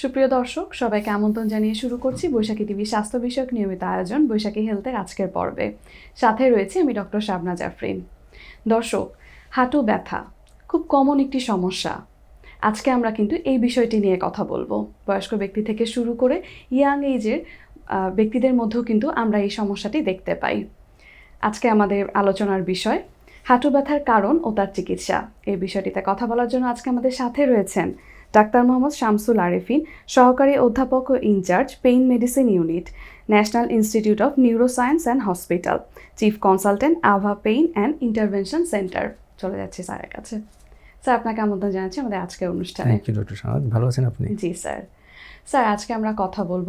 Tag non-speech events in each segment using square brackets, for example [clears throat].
সুপ্রিয় দর্শক সবাইকে আমন্ত্রণ জানিয়ে শুরু করছি বৈশাখী টিভি স্বাস্থ্য বিষয়ক নিয়মিত আয়োজন বৈশাখী হেলথের আজকের পর্বে। সাথে রয়েছে আমি ডক্টর শাবনা জাফরিন। দর্শক হাঁটু ব্যথা খুব কমন একটি সমস্যা। আজকে আমরা কিন্তু এই বিষয়টি নিয়ে কথা বলব। বয়স্ক ব্যক্তি থেকে শুরু করে ইয়াং আহ, ব্যক্তিদের মধ্যেও কিন্তু আমরা এই সমস্যাটি দেখতে পাই। আজকে আমাদের আলোচনার বিষয় হাঁটু ব্যথার কারণ ও তার চিকিৎসা। এই বিষয়টিতে কথা বলার জন্য আজকে আমাদের সাথে রয়েছেন ডাক্তার মোহাম্মদ শামসুল আরেফিন সহকারী অধ্যাপক ও incharge pain medicine unit national institute of neuroscience and hospital chief consultant Ava pain and intervention centre. চলে যাচ্ছি স্যারের কাছে। স্যার আপনাকে আমন্ত্রণ জানাচ্ছি আমাদের আজকের অনুষ্ঠানে। ডক্টর ভালো আছেন আপনি? জি স্যার। স্যার আজকে আমরা কথা বলব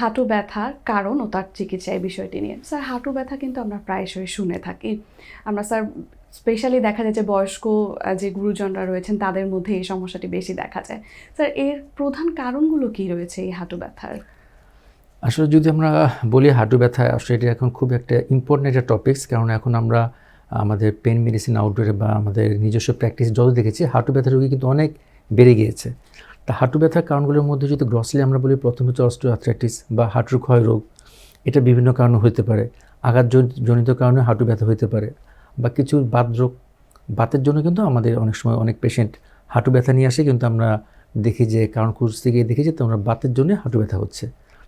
হাঁটু ব্যথার কারণ ও তার চিকিৎসা এই বিষয়টি নিয়ে। স্যার হাঁটু ব্যথা কিন্তু আমরা প্রায়শই শুনে থাকি। আমরা স্যার স্পেশালি দেখা যায় যে বয়স্ক যে গুরুজনরা রয়েছেন, তাদের মধ্যে এই সমস্যাটি বেশি দেখা যায়। স্যার এর প্রধান কারণগুলো কি রয়েছে এই হাঁটু ব্যথার? আসলে যদি আমরা বলি হাঁটু ব্যথা, আসলে এটা এখন খুব একটা ইম্পর্টেন্ট একটা টপিকস কারণ এখন আমরা আমাদের পেন মেডিসিন আউটডোরে বা আমাদের নিজস্ব প্র্যাকটিস যত দেখেছি, হাঁটু ব্যথা রোগী কিন্তু অনেক বেড়ে গিয়েছে। তা হাঁটু ব্যথার কারণগুলোর মধ্যে যদি গ্রসলি আমরা বলি প্রথম হচ্ছে অস্টিওআর্থ্রাইটিস বা হাঁটুর ক্ষয় রোগ। এটা বিভিন্ন কারণে হতে পারে। আঘাত জন- জনিত কারণে হাঁটু ব্যথা হতে পারে। বা কিছু বাদরোগ বাতের জন্য কিন্তু আমাদের অনেক সময় অনেক পেশেন্ট হাঁটু ব্যথা নিয়ে আসে, কিন্তু আমরা দেখি যে কারণ খুঁজতে গিয়ে দেখি যে তোমরা বাতের জন্য হাঁটু ব্যথা হচ্ছে।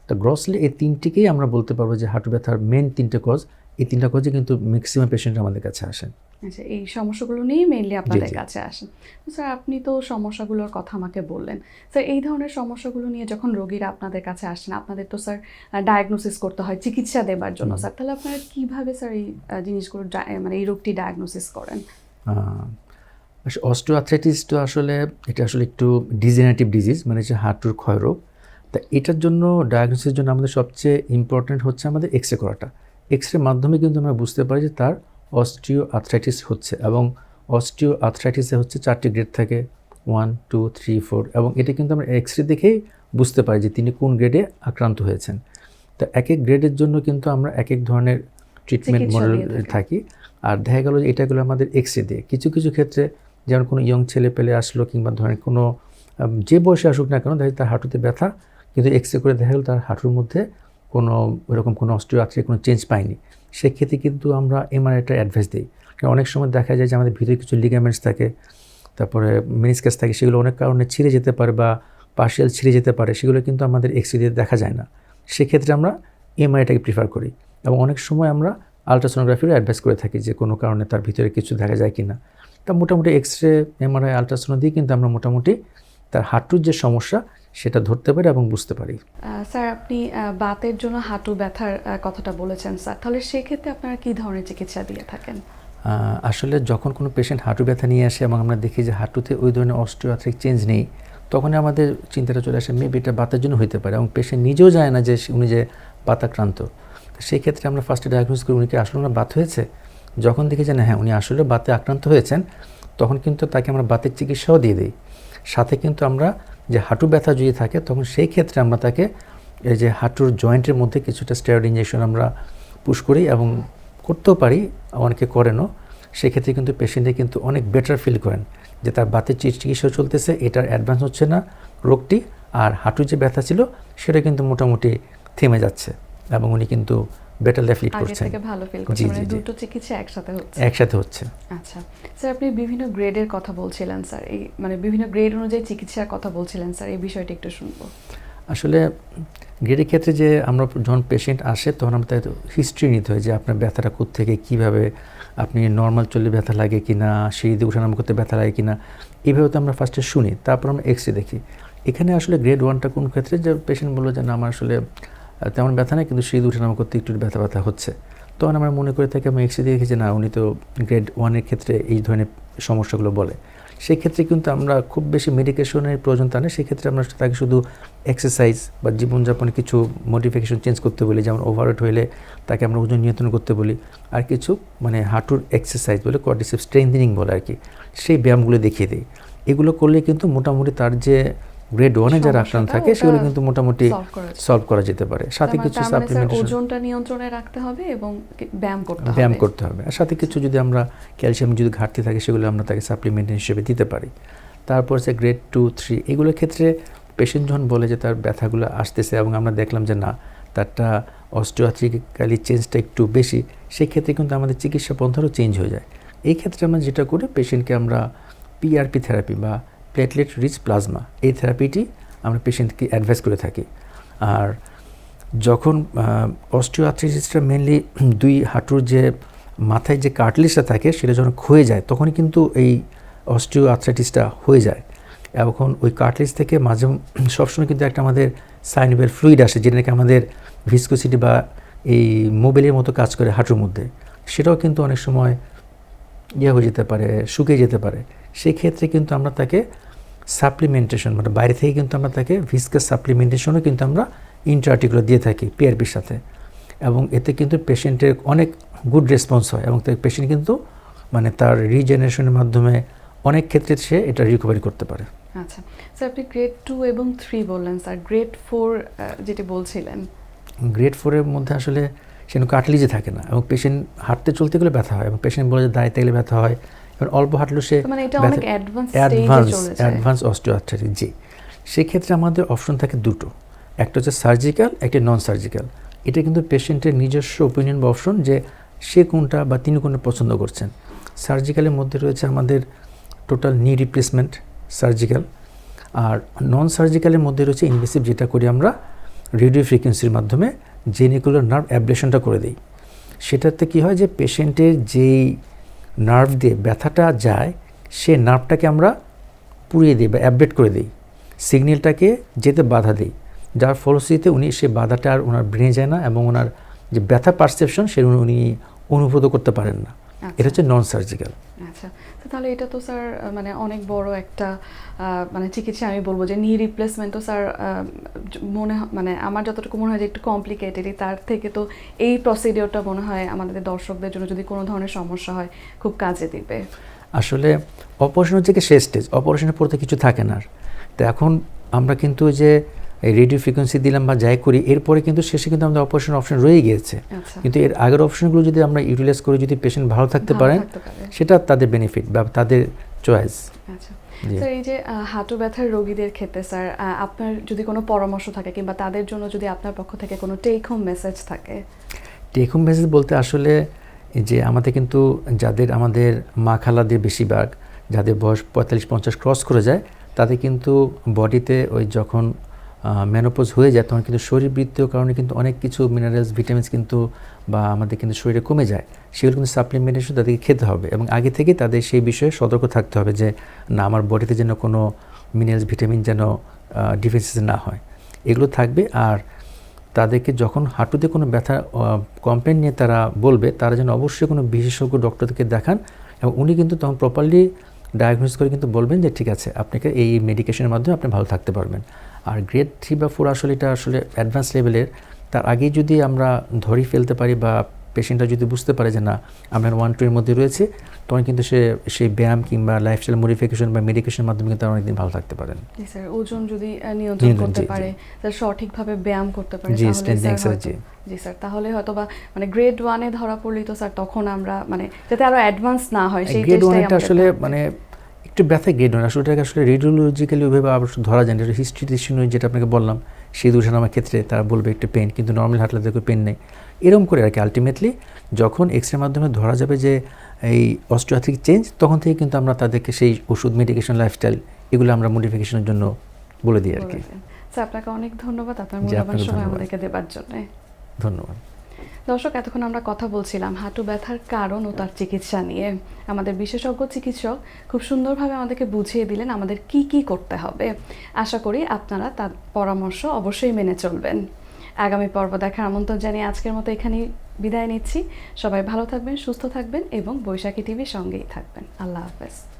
তো গ্রসলি এই তিনটিকেই আমরা বলতে পারব যে হাঁটু ব্যথার মেন তিনটে কজ এই তিনটা কজে কিন্তু ম্যাক্সিমাম পেশেন্ট আমাদের কাছে আসেন। আচ্ছা এই সমস্যাগুলো নিয়ে মেইনলি আপনাদের কাছে আসেন। স্যার আপনি তো সমস্যাগুলোর কথা আমাকে বললেন। স্যার এই ধরনের সমস্যাগুলো নিয়ে যখন রোগীরা আপনাদের কাছে আসেন আপনাদের তো স্যার ডায়াগনোসিস করতে হয় চিকিৎসা দেবার জন্য। স্যার তাহলে আপনারা কীভাবে স্যার এই জিনিসগুলো মানে এই রোগটি ডায়াগনোসিস করেন? অস্টিওআর্থ্রাইটিস তো আসলে এটা আসলে একটু ডিজেনারেটিভ ডিজিজ মানে যে হাঁটুর ক্ষয় রোগ। তা এটার জন্য ডায়াগনোসিসের জন্য আমাদের সবচেয়ে ইম্পর্ট্যান্ট হচ্ছে আমাদের এক্স রে করাটা। এক্স রে মাধ্যমে কিন্তু আমরা বুঝতে পারি যে তার অস্টিও আর্থ্রাইটিস হচ্ছে এবং অস্টিও আর্থ্রাইটিসে হচ্ছে চারটি গ্রেড থাকে ওয়ান টু থ্রি ফোর এবং এটা কিন্তু আমরা এক্স রে দেখেই বুঝতে পারি যে তিনি কোন গ্রেডে আক্রান্ত হয়েছেন। তা এক এক গ্রেডের জন্য কিন্তু আমরা এক এক ধরনের ট্রিটমেন্ট মডেল থাকি। আর দেখা গেল যে এটাগুলো আমাদের এক্স রে দিয়ে। কিছু কিছু ক্ষেত্রে যেমন কোনো ইয়ং ছেলে পেলে আসলো কিংবা ধরেন কোনো যে বয়সে আসুক না কেন দেখা তার হাঁটুতে ব্যথা কিন্তু এক্স রে করে দেখা গেলো তার হাঁটুর মধ্যে কোনো ওরকম কোনো অস্ট্রিও কোনো চেঞ্জ পাইনি সেক্ষেত্রে কিন্তু আমরা এমআরআইটা অ্যাডভাইস দিই। অনেক সময় দেখা যায় যে আমাদের ভিতরে কিছু লিগামেন্টস থাকে, তারপরে মিনিসকাস থাকে, সেগুলো অনেক কারণে ছিঁড়ে যেতে পারে বা পার্শিয়াল ছিঁড়ে যেতে পারে, সেগুলো কিন্তু আমাদের এক্স রে দিয়ে দেখা যায় না। সেক্ষেত্রে আমরা এমআরআইটাকে প্রিফার করি এবং অনেক সময় আমরা আলট্রাসোনোগ্রাফিরও অ্যাডভাইস করে থাকি যে কোনো কারণে তার ভিতরে কিছু দেখা যায় কি না তা মোটামুটি এক্স রে এমআরআই আলট্রাসোনো দিয়ে কিন্তু আমরা মোটামুটি তার হাঁটুর যে সমস্যা সেটা ধরতে পারি এবং বুঝতে পারি। স্যার আপনি বাতের জন্য হাঁটু ব্যথার কথাটা বলেছেন স্যার। তাহলে সেক্ষেত্রে আপনারা কি ধরনের চিকিৎসা দিয়ে থাকেন? আসলে যখন কোনো পেশেন্ট হাঁটু ব্যথা নিয়ে আসে এবং আমরা দেখি যে হাঁটুতে ওই ধরনের অস্ট্রিওআর্থ্রিক চেঞ্জ নেই তখন আমাদের চিন্তাটা চলে আসে মেবি এটা বাতের জন্য হতে পারে এবং পেশেন্ট নিজেও যায় না যে উনি যে বাতাক্রান্ত। সেই ক্ষেত্রে আমরা ফার্স্টে ডায়াগনোস করি উনি কি আসলে ওনার বাত হয়েছে? যখন দেখি যে না হ্যাঁ উনি আসলে বাতে আক্রান্ত হয়েছেন তখন কিন্তু তাকে আমরা বাতের চিকিৎসাও দিয়ে দিই। সাথে কিন্তু আমরা যে হাঁটু ব্যথা যদি থাকে, তখন সেই ক্ষেত্রে আমরা তাকে এই যে হাঁটুর জয়েন্টের মধ্যে কিছুটা স্টেরয়েড ইঞ্জেকশন আমরা পুশ করি এবং করতেও পারি, অনেকে করেনও। সেক্ষেত্রে কিন্তু পেশেন্টে কিন্তু অনেক বেটার ফিল করেন যে তার বাতের চি- চিকিৎসা চলতেছে, এটার অ্যাডভান্স হচ্ছে না রোগটি, আর হাঁটুর যে ব্যথা ছিল, সেটা কিন্তু মোটামুটি থেমে যাচ্ছে এবং উনি কিন্তু বেটার লাইফ লিড আগে থেকে ভালো ফিল করছেন মানে দুটো চিকিৎসা একসাথে হচ্ছে। একসাথে হচ্ছে। আচ্ছা। স্যার আপনি বিভিন্ন গ্রেডের কথা বলছিলেন স্যার। এই মানে বিভিন্ন গ্রেড অনুযায়ী চিকিৎসার কথা বলছিলেন স্যার। এই বিষয়টি একটু শুনব। আসলে গ্রেডের ক্ষেত্রে যে আমরা যখন পেশেন্ট আসে তখন আমরা তাই হিস্ট্রি নিতে হয় যে আপনার ব্যথাটা থেকে কীভাবে আপনি নর্মাল চললে ব্যথা লাগে কি না সিঁড়ি দিয়ে উঠানামা করতে ব্যথা লাগে কি না এইভাবে তো আমরা ফার্স্টে শুনি তারপর আমরা এক্স রে দেখি। এখানে আসলে গ্রেড ওয়ানটা কোন ক্ষেত্রে? যে পেশেন্ট বলল যে না আমার আসলে তেমন ব্যথা নেই, কিন্তু সিঁড়ি দিয়ে উঠানামা করতে একটু ব্যথা ব্যথা হচ্ছে। তখন আমরা মনে করে থাকি, আমি এক্স রে দেখি যে না, উনি তো গ্রেড ওয়ানের ক্ষেত্রে এই ধরনের সমস্যাগুলো বলে। সেই ক্ষেত্রে কিন্তু আমরা খুব বেশি মেডিকেশনের প্রয়োজনতা নেই সেক্ষেত্রে আমরা তাকে শুধু এক্সারসাইজ বা জীবনযাপনে কিছু মডিফিকেশন চেঞ্জ করতে বলি, যেমন ওভারওয়েট হইলে তাকে আমরা ওজন নিয়ন্ত্রণ করতে বলি, আর কিছু মানে হাঁটুর এক্সারসাইজ বলে কোয়াড্রিসেপ স্ট্রেংথেনিং বলে আর কি। সেই ব্যায়ামগুলো দেখিয়ে দিই। এগুলো করলে কিন্তু মোটামুটি তার যে গ্রেড ওয়ানে যারা আক্রান্ত থাকে সেগুলো কিন্তু মোটামুটি। সলভ করা যেতে পারে। সাথে মানে- কিছু মানে সাপ্লিমেন্টেশন ওজনটা নিয়ন্ত্রণে রাখতে হবে এবং ব্যায়াম করতে হবে। ব্যায়াম করতে হবে। আর সাথে কিছু যদি আমরা ক্যালসিয়াম যদি ঘাটতি থাকে সেগুলো আমরা তাকে সাপ্লিমেন্ট হিসেবে দিতে পারি। তারপর সে গ্রেড টু থ্রি এগুলোর ক্ষেত্রে পেশেন্ট যখন বলে যে তার ব্যথাগুলো আসতেছে এবং আমরা দেখলাম যে না তারটা অস্টিওআর্থ্রিক্যালি চেঞ্জটা একটু বেশি সেই ক্ষেত্রে কিন্তু আমাদের চিকিৎসা পন্থারও চেঞ্জ হয়ে যায়। এই ক্ষেত্রে আমরা যেটা করি পেশেন্টকে আমরা পিআরপি থেরাপি বা প্লেটলেট রিচ প্লাজমা এই থেরাপিটি আমরা পেশেন্টকে অ্যাডভাইস করে থাকি। আর যখন অস্টিওআর্থ্রাইটিসটা মেনলি [clears throat] দুই হাঁটুর যে মাথায় যে কার্টলিসটা থাকে, সেটা যখন ক্ষয়ে যায়, তখনই কিন্তু এই অস্টিও আর্থ্রাইটিসটা হয়ে যায়। এখন ওই কার্টলিস থেকে মাঝে [clears throat] সবসময় কিন্তু একটা আমাদের সাইনিবেল ফ্লুইড আসে, যেটা নাকি আমাদের ভিসকোসিটি বা এই মোবাইলের মতো কাজ করে হাঁটুর মধ্যে। সেটাও কিন্তু অনেক সময় ইয়ে হয়ে যেতে পারে, শুকিয়ে যেতে পারে। সেক্ষেত্রে কিন্তু আমরা তাকে সাপ্লিমেন্টেশন মানে বাইরে থেকে কিন্তু আমরা তাকে ভিসকাস সাপ্লিমেন্টেশনও কিন্তু আমরা ইন্টারআর্টিকুলার দিয়ে থাকি পিআরপির সাথে। এবং এতে কিন্তু পেশেন্টের অনেক গুড রেসপন্স হয় এবং পেশেন্ট কিন্তু মানে তার রিজেনারেশনের মাধ্যমে অনেক ক্ষেত্রে সে এটা রিকভারি করতে পারে। আচ্ছা স্যার আপনি গ্রেড টু এবং থ্রি বললেন স্যার গ্রেড ফোর যেটি বলছিলেন। গ্রেড ফোরের মধ্যে আসলে সেখানে কাটলিজে থাকে না এবং পেশেন্ট হাঁটতে চলতে গেলে ব্যথা হয় এবং পেশেন্ট বলে যে দাঁড়াইতে গেলে ব্যথা হয়। এবং অল্প হাঁটলেও সে অ্যাডভান্স অ্যাডভান্স অস্টিওআর্থ্রাইটিস জি। সেক্ষেত্রে আমাদের অপশন থাকে দুটো। একটা হচ্ছে সার্জিক্যাল একটা নন সার্জিক্যাল এটা কিন্তু পেশেন্টের নিজস্ব ওপিনিয়ন বা অপশন যে সে কোনটা বা তিনি কোনটা পছন্দ করছেন। সার্জিক্যালের মধ্যে রয়েছে আমাদের টোটাল নি রিপ্লেসমেন্ট সার্জিক্যাল আর নন সার্জিক্যালের মধ্যে রয়েছে ইনভেসিভ যেটা করি আমরা রেডিও ফ্রিকোয়েন্সির মাধ্যমে জেনিকুলার নার্ভ অ্যাবলেশনটা করে দিই। সেটাতে কি হয় যে পেশেন্টের যেই নার্ভ দিয়ে ব্যথাটা যায় সে নার্ভটাকে আমরা পুড়িয়ে দিই বা অ্যাবডেট করে দিই সিগন্যালটাকে যেতে বাধা দিই। যার ফলশ্রুতিতে উনি সে বাধাটা আর ওনার ব্রেনে যায় না এবং ওনার যে ব্যথা পারসেপশন সে উনি অনুভূত করতে পারেন না। এটা হচ্ছে নন সার্জিক্যাল আচ্ছা তো তাহলে এটা তো স্যার মানে অনেক বড় একটা মানে চিকিৎসা আমি বলব যে নি রিপ্লেসমেন্টও স্যার মনে মানে আমার যতটুকু মনে হয় যে একটু কমপ্লিকেটেডই তার থেকে তো এই প্রসিডিওরটা মনে হয় আমাদের দর্শকদের জন্য যদি কোনো ধরনের সমস্যা হয়, খুব কাজে দিবে আসলে অপারেশন হচ্ছে কি শেষ স্টেজ অপারেশনের পর তো কিছু থাকে না আর। তো এখন আমরা কিন্তু যে রেডিও ফ্রিকোয়েন্সি দিলাম বা যাই করি এরপরে কিন্তু শেষে কিন্তু আমাদের অপারেশন অপশন রয়ে গিয়েছে। আচ্ছা। কিন্তু এর আগের অপশনগুলো যদি আমরা ইউটিলাইজ করে যদি পেশেন্ট ভালো থাকতে পারেন পারে। সেটা তাদের বেনিফিট বা তাদের চয়েস আচ্ছা। স্যার এই যে হাঁটু ব্যথার রোগীদের ক্ষেত্রে স্যার আপনার যদি কোনো পরামর্শ থাকে কিংবা তাদের জন্য যদি আপনার পক্ষ থেকে কোনো টেক হোম মেসেজ থাকে? টেক হোম মেসেজ বলতে আসলে যে আমাদের কিন্তু যাদের আমাদের মা খালাদের বেশিরভাগ যাদের বয়স পঁয়তাল্লিশ পঞ্চাশ ক্রস করে যায় তাদের কিন্তু বডিতে ওই যখন মেনোপোজ হয়ে যায়, তখন কিন্তু শরীরবৃত্তীয় কারণে কিন্তু অনেক কিছু মিনারেলস ভিটামিনস কিন্তু বা আমাদের কিন্তু শরীরে কমে যায়। সেগুলো কিন্তু সাপ্লিমেন্টেশন তাদেরকে খেতে হবে এবং আগে থেকে তাদের সেই বিষয়ে সতর্ক থাকতে হবে যে, না, আমার বডিতে যেন কোনো মিনারেলস ভিটামিন যেন ডিফিসিয়েন্সি না হয়। এগুলো থাকবে আর তাদেরকে যখন হাঁটুতে কোনো ব্যথা কমপ্লেন নিয়ে তারা বলবে, তারা যেন অবশ্যই কোনো বিশেষজ্ঞ ডক্টরকে দেখান এবং উনি কিন্তু তখন প্রপারলি ডায়াগনোস করে কিন্তু বলবেন যে, ঠিক আছে, আপনাকে এই মেডিকেশনের মাধ্যমে আপনি ভালো থাকতে পারবেন। আর গ্রেড থ্রি বা ফোর আসলে এটা আসলে অ্যাডভান্স লেভেলের তার আগেই যদি আমরা ধরেই ফেলতে পারি বা পেশেন্টটা যদি বুঝতে পারে যে না আপনার ওয়ান টু এর মধ্যে রয়েছে তখন কিন্তু সে সেই ব্যায়াম কিংবা লাইফস্টাইল মডিফিকেশন বা মেডিকেশনের মাধ্যমে কিন্তু তারা অনেকদিন ভালো থাকতে পারেন স্যার ওজন যদি নিয়ন্ত্রণ করতে। পারে স্যার সঠিকভাবে ব্যায়াম করতে পারে জি, strengthening স্যার জি। স্যার তাহলে হয়তো বা মানে গ্রেড ওয়ানে ধরা পড়লেই তো স্যার তখন আমরা মানে যাতে আরও অ্যাডভান্স না হয় সেই গ্রেড ওয়ানটা আসলে মানে একটু ব্যথা গ্রেড ওয়ান আসলে এটাকে আসলে রেডিওলজিক্যালি ওইভাবে আবার ধরা যায় না। এটা হিস্ট্রি যেটা আপনাকে বললাম সেই দুষানামার ক্ষেত্রে তারা বলবে একটু পেন কিন্তু নর্মাল হাঁটলে দেখো পেন নেই। এরকম করে আর কি আলটিমেটলি যখন এক্স রে মাধ্যমে ধরা যাবে যে এই অস্ট্রিয়াথ্রিক চেঞ্জ তখন থেকে কিন্তু আমরা তাদেরকে সেই ওষুধ মেডিকেশন লাইফস্টাইল এগুলো আমরা মডিফিকেশনের জন্য বলে দিই আর কি আপনাকে অনেক ধন্যবাদ। আপনার মূল্যবান সময়। আমাদেরকে দেবার জন্য। ধন্যবাদ। দর্শক, এতক্ষণ আমরা কথা বলছিলাম হাঁটু ব্যথার কারণ ও তার চিকিৎসা নিয়ে। আমাদের বিশেষজ্ঞ চিকিৎসক খুব সুন্দরভাবে আমাদেরকে বুঝিয়ে দিলেন আমাদের কি কি করতে হবে। আশা করি আপনারা তার পরামর্শ অবশ্যই মেনে চলবেন। আগামী পর্ব দেখার আমন্ত্রণ জানিয়ে আজকের মতো এখানেই বিদায় নিচ্ছি। সবাই ভালো থাকবেন, সুস্থ থাকবেন এবং বৈশাখী টিভির সঙ্গেই থাকবেন। আল্লাহ হাফেজ।